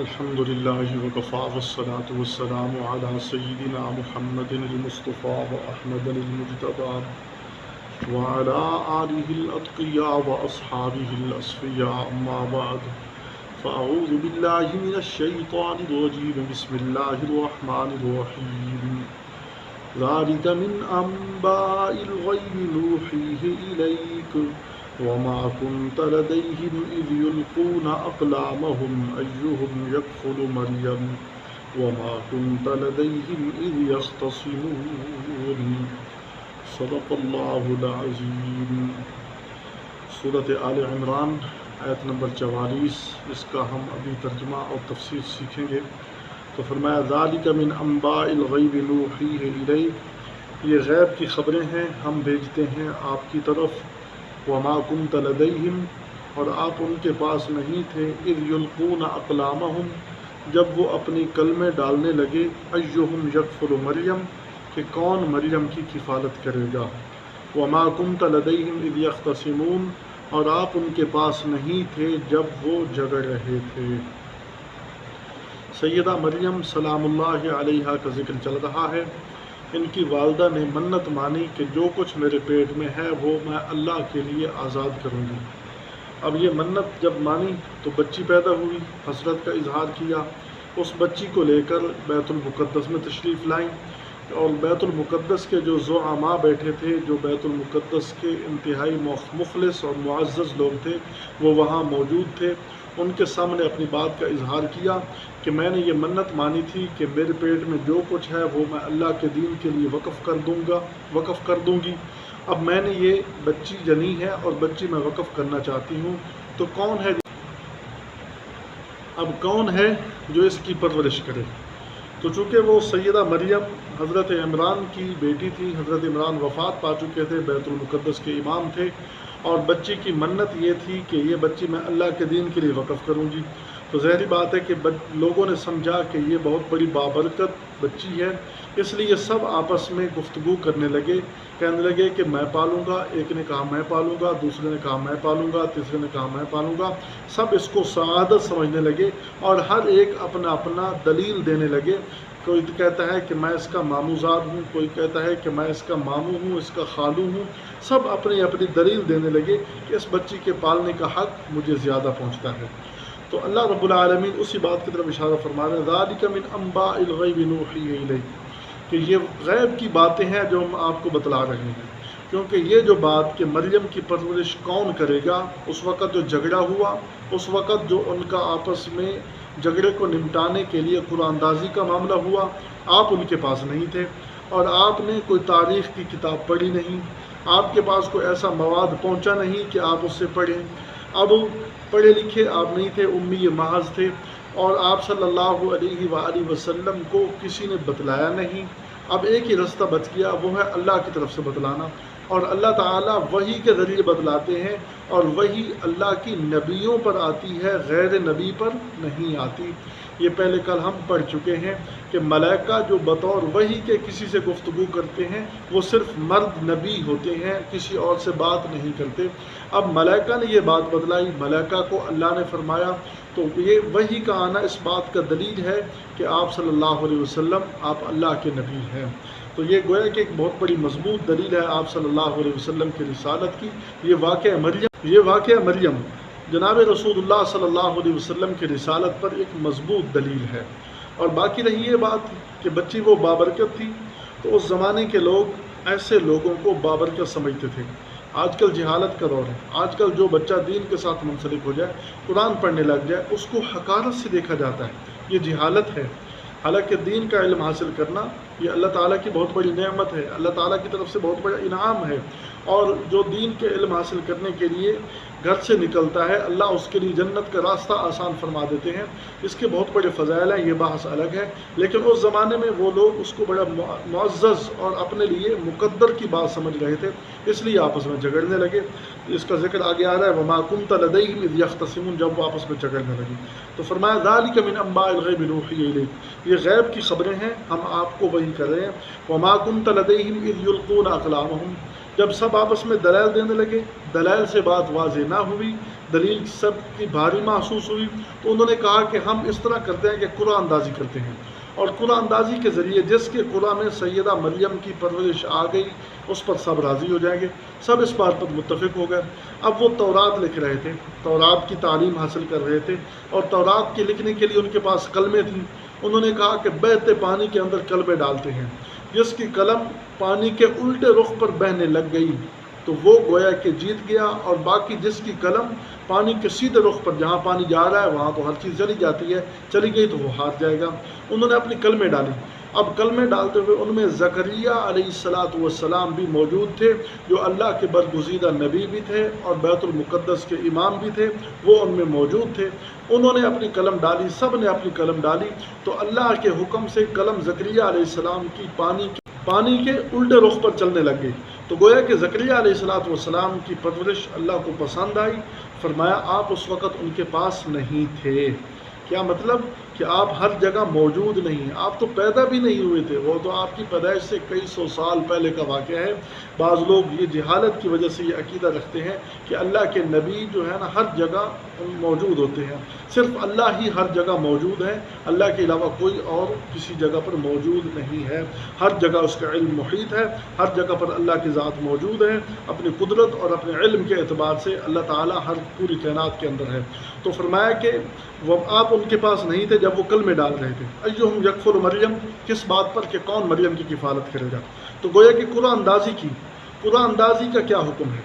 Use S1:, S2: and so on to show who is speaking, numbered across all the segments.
S1: الحمد لله وكفى والصلاة والسلام على سيدنا محمد المصطفى وأحمد المجتبى وعلى آله الأتقياء وأصحابه الأصفياء. أما بعد فأعوذ بالله من الشيطان الرجيم. بسم الله الرحمن الرحيم. ذلك من أنباء الغيب نوحيه إليك. وما كنت لديهم إذ يلقون أقلامهم أيهم يكفل مريم وما كنت لديهم إذ يختصمون. صدق الله العظيم. صورت آل عمران، آیت نمبر چوالیس، اس کا ہم ابھی ترجمہ اور تفسیر سیکھیں گے۔ تو فرمایا، ذالک من انباء الغیب نوحیہ الیک یہ غیب کی خبریں ہیں، ہم بھیجتے ہیں آپ کی طرف۔ وما كنت لديهم، اور آپ ان کے پاس نہیں تھے، اذ یلقون اقلامہم، جب وہ اپنی کلمیں ڈالنے لگے، ایہم یکفر مریم، کہ کون مریم کی کفالت کرے گا؟ وما كنت لديهم اذ يختصمون اور آپ ان کے پاس نہیں تھے جب وہ جگڑ رہے تھے۔ سیدہ مریم سلام اللہ علیہ کا ذکر چل رہا ہے۔ ان کی والدہ نے منت مانی کہ جو کچھ میرے پیٹ میں ہے وہ میں اللہ کے لیے آزاد کروں گی۔ اب یہ منت جب مانی تو بچی پیدا ہوئی، حسرت کا اظہار کیا۔ اس بچی کو لے کر بیت المقدس میں تشریف لائیں۔ اور بیت المقدس کے جو زعما بیٹھے تھے، جو بیت المقدس کے انتہائی مخلص اور معزز لوگ تھے، وہ وہاں موجود تھے۔ ان کے سامنے اپنی بات کا اظہار کیا کہ میں نے یہ منت مانی تھی کہ میرے پیٹ میں جو کچھ ہے وہ میں اللہ کے دین کے لیے وقف کر دوں گا، وقف کر دوں گی۔ اب میں نے یہ بچی جنی ہے اور بچی میں وقف کرنا چاہتی ہوں۔ تو کون ہے؟ اب کون ہے جو اس کی پرورش کرے؟ تو چونکہ وہ سیدہ مریم حضرت عمران کی بیٹی تھی، حضرت عمران وفات پا چکے تھے، بیت المقدس کے امام تھے اور بچی کی منت یہ تھی کہ یہ بچی میں اللہ کے دین کے لیے وقف کروں گی۔ تو ظاہری بات ہے کہ لوگوں نے سمجھا کہ یہ بہت بڑی بابرکت بچی ہے۔ اس لیے سب آپس میں گفتگو کرنے لگے۔ کہنے لگے کہ میں پالوں گا، ایک نے کہا میں پالوں گا، دوسرے نے کہا میں پالوں گا، تیسرے نے کہا میں پالوں گا۔ سب اس کو سعادت سمجھنے لگے اور ہر ایک اپنا اپنا دلیل دینے لگے۔ کوئی کہتا ہے کہ میں اس کا ماموزاد ہوں، کوئی کہتا ہے کہ میں اس کا ماموں ہوں، اس کا خالو ہوں۔ سب اپنی اپنی دلیل دینے لگے کہ اس بچی کے پالنے کا حق مجھے زیادہ پہنچتا ہے۔ تو اللہ رب العالمین اسی بات کی طرف اشارہ فرما رہے ہیں، ذالک من انباء الغیب نوحی الیک کہ یہ غیب کی باتیں ہیں جو ہم آپ کو بتلا رہے ہیں۔ کیونکہ یہ جو بات کہ مریم کی پرورش کون کرے گا، اس وقت جو جھگڑا ہوا، اس وقت جو ان کا آپس میں جھگڑے کو نمٹانے کے لیے قرآن دازی کا معاملہ ہوا، آپ ان کے پاس نہیں تھے۔ اور آپ نے کوئی تاریخ کی کتاب پڑھی نہیں، آپ کے پاس کوئی ایسا مواد پہنچا نہیں کہ آپ اس سے پڑھیں۔ اب پڑھے لکھے آپ نہیں تھے، امی محض تھے۔ اور آپ صلی اللہ علیہ وآلہ وسلم کو کسی نے بتلایا نہیں۔ اب ایک ہی رستہ بچ گیا، وہ ہے اللہ کی طرف سے بتلانا۔ اور اللہ تعالیٰ وہی کے ذریعے بدلاتے ہیں اور وہی اللہ کی نبیوں پر آتی ہے، غیر نبی پر نہیں آتی۔ یہ پہلے کل ہم پڑھ چکے ہیں کہ ملائکہ جو بطور وہی کے کسی سے گفتگو کرتے ہیں، وہ صرف مرد نبی ہوتے ہیں، کسی اور سے بات نہیں کرتے۔ اب ملائکہ نے یہ بات بدلائی ملائکہ کو اللہ نے فرمایا، تو یہ وہی کا آنا اس بات کا دلیل ہے کہ آپ صلی اللہ علیہ وسلم آپ اللہ کے نبی ہیں۔ تو یہ گویا کہ ایک بہت بڑی مضبوط دلیل ہے آپ صلی اللہ علیہ وسلم کی رسالت کی، یہ واقعہ مریم، یہ واقعہ مریم، جناب رسول اللہ صلی اللہ علیہ وسلم کی رسالت پر ایک مضبوط دلیل ہے۔ اور باقی رہی یہ بات کہ بچی وہ بابرکت تھی تو اس زمانے کے لوگ ایسے لوگوں کو بابرکت سمجھتے تھے۔ آج کل جہالت کا دور ہے۔ آج کل جو بچہ دین کے ساتھ منسلک ہو جائے، قرآن پڑھنے لگ جائے، اس کو حکارت سے دیکھا جاتا ہے۔ یہ جہالت ہے۔ حالانکہ دین کا علم حاصل کرنا یہ اللہ تعالیٰ کی بہت بڑی نعمت ہے۔ اللہ تعالیٰ کی طرف سے بہت بڑا انعام ہے۔ اور جو دین کے علم حاصل کرنے کے لیے گھر سے نکلتا ہے، اللہ اس کے لیے جنت کا راستہ آسان فرما دیتے ہیں۔ اس کے بہت بڑے فضائل ہیں، یہ بحث الگ ہے۔ لیکن اس زمانے میں وہ لوگ اس کو بڑا معزز اور اپنے لیے مقدر کی بات سمجھ رہے تھے، اس لیے آپس میں جھگڑنے لگے۔ اس کا ذکر آگے آ رہا ہے وہ معقوم تلدئی یختصمون جب وہ آپس میں جھگڑنے لگے۔ تو فرمایا ذالک من انباء الغیب نوحی الیک یہ غیب کی خبریں ہیں، ہم آپ کو وہی کر رہے ہیں۔ وہ معقوم تلدئی اذ یلقون اقلامہم جب سب آپس میں دلائل دینے لگے، دلائل سے بات واضح نہ ہوئی، دلیل سب کی بھاری محسوس ہوئی، تو انہوں نے کہا کہ ہم اس طرح کرتے ہیں کہ قرآن اندازی کرتے ہیں۔ اور قرآن اندازی کے ذریعے جس کے قرآن میں سیدہ مریم کی پرورش آ گئی، اس پر سب راضی ہو جائیں گے۔ سب اس بات پر متفق ہو گئے۔ اب وہ تورات لکھ رہے تھے۔ تورات کی تعلیم حاصل کر رہے تھے۔ اور تورات کے لکھنے کے لیے ان کے پاس قلمیں تھیں۔ انہوں نے کہا کہ بہتے پانی کے اندر قلمیں ڈالتے ہیں۔ جس کی قلم پانی کے الٹے رخ پر بہنے لگ گئی تو وہ گویا کہ جیت گیا اور باقی جس کی قلم پانی کے سیدھے رخ پر جہاں پانی جا رہا ہے، وہاں تو ہر چیز چلی جاتی ہے، چلی گئی تو وہ ہار جائے گا۔ انہوں نے اپنی کلمیں ڈالی۔ اب کلمیں ڈالتے ہوئے ان میں زکریہ علیہ السلاۃ والسلام بھی موجود تھے، جو اللہ کے برگزیدہ نبی بھی تھے اور بیت المقدس کے امام بھی تھے، وہ ان میں موجود تھے۔ انہوں نے اپنی قلم ڈالی، سب نے اپنی قلم ڈالی۔ تو اللہ کے حکم سے قلم زکریہ علیہ السلام کی پانی کے پانی کے الٹے رخ پر چلنے لگ گئی۔ تو گویا کہ زکریہ علیہ السلاۃ والسلام کی پرورش اللہ کو پسند آئی۔ فرمایا، آپ اس وقت ان کے پاس نہیں تھے۔ کیا مطلب؟ کہ آپ ہر جگہ موجود نہیں ہیں۔ آپ تو پیدا بھی نہیں ہوئے تھے۔ وہ تو آپ کی پیدائش سے کئی سو سال پہلے کا واقعہ ہے۔ بعض لوگ یہ جہالت کی وجہ سے یہ عقیدہ رکھتے ہیں کہ اللہ کے نبی جو ہے نا، ہر جگہ موجود ہوتے ہیں۔ صرف اللہ ہی ہر جگہ موجود ہے اللہ کے علاوہ کوئی اور کسی جگہ پر موجود نہیں ہے۔ ہر جگہ اس کا علم محیط ہے۔ ہر جگہ پر اللہ کی ذات موجود ہے۔ اپنی قدرت اور اپنے علم کے اعتبار سے اللہ تعالیٰ ہر پوری کائنات کے اندر ہے۔ تو فرمایا کہ وہ آپ ان کے پاس نہیں تھے جب وہ کل میں ڈال رہے تھے۔ ایہم یکفر مریم، کس بات پر کہ کون مریم کی کفالت کرے گا؟ تو گویا کہ قرآن اندازی کی، قرآن اندازی کا کیا حکم ہے؟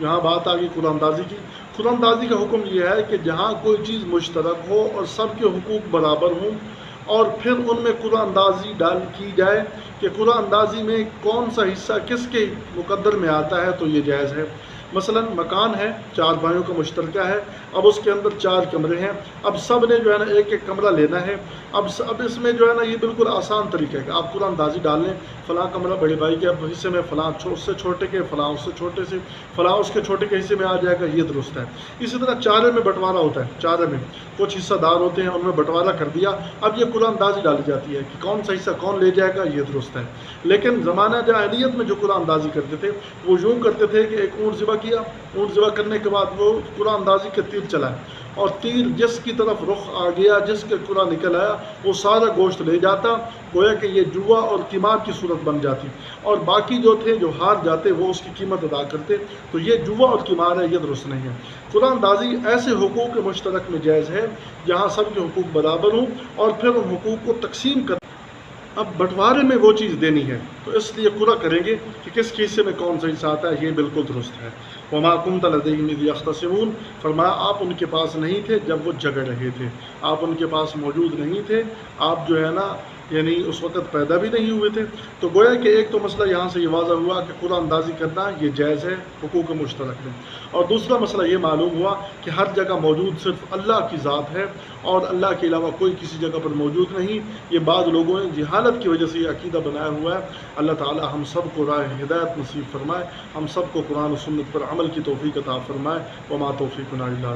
S1: یہاں بات آ گئی قرآن اندازی کی۔ قرآن اندازی کا حکم یہ ہے کہ جہاں کوئی چیز مشترک ہو اور سب کے حقوق برابر ہوں، اور پھر ان میں قرآن اندازی ڈال کی جائے کہ قرآن اندازی میں کون سا حصہ کس کے مقدر میں آتا ہے، تو یہ جائز ہے۔ مثلا مکان ہے، چار بھائیوں کا مشترکہ ہے، اب اس کے اندر چار کمرے ہیں۔ اب سب نے جو ہے نا ایک ایک کمرہ لینا ہے۔ اب اب اس میں جو ہے نا یہ بالکل آسان طریقہ ہے۔ کہ آپ قرآن اندازی ڈال لیں، فلاں کمرہ بڑے بھائی کے، اب حصے میں فلاں اس سے چھوٹے کے، فلاں اس سے چھوٹے سے، فلاں اس کے چھوٹے کے حصے میں آ جائے گا، یہ درست ہے۔ اسی طرح چارے میں بٹوارا ہوتا ہے، چارے میں۔ کچھ حصہ دار ہوتے ہیں، ان میں بٹوارا کر دیا۔ اب یہ قرآن اندازی ڈالی جاتی ہے کہ کون سا حصہ کون لے جائے گا، یہ درست ہے۔ لیکن زمانہ جاہلیت میں جو قرآن اندازی کرتے تھے، وہ یوں کرتے تھے کہ ایک اونٹ ذبح کیا اونٹ ذبح کرنے کے بعد وہ قرآن اندازی کے تیر چلائے اور تیر جس کی طرف رخ آ گیا، جس کے قرآن نکل آیا، وہ سارا گوشت لے جاتا، گویا کہ یہ جوا اور قیمات کی صورت بن جاتی اور باقی جو تھے، جو ہار جاتے، وہ اس کی قیمت ادا کرتے۔ تو یہ جوا اور قیمار ہے، یہ درست نہیں ہے۔ قرآن اندازی ایسے حقوق کے مشترک میں جائز ہے، جہاں سب کے حقوق برابر ہوں اور پھر ان حقوق کو تقسیم کر اب بٹوارے میں وہ چیز دینی ہے، تو اس لیے پورا کریں گے کہ کس چیز سے میں کون سا حصہ آتا ہے، یہ بالکل درست ہے۔ وما کم تلدیم یختصمون فرمایا، آپ ان کے پاس نہیں تھے جب وہ جگڑ رہے تھے۔ آپ ان کے پاس موجود نہیں تھے۔ آپ جو ہے نا یعنی اس وقت پیدا بھی نہیں ہوئے تھے۔ تو گویا کہ ایک تو مسئلہ یہاں سے یہ واضح ہوا کہ قرآن اندازی کرنا یہ جائز ہے، حقوق مشترک میں اور دوسرا مسئلہ یہ معلوم ہوا کہ ہر جگہ موجود صرف اللہ کی ذات ہے اور اللہ کے علاوہ کوئی کسی جگہ پر موجود نہیں۔ یہ بعض لوگوں نے جہالت کی وجہ سے یہ عقیدہ بنایا ہوا ہے۔ اللہ تعالی ہم سب کو رائے ہدایت نصیب فرمائے، ہم سب کو قرآن و سنت پر عمل کی توفیق عطا فرمائے۔ وما توفیق اللہ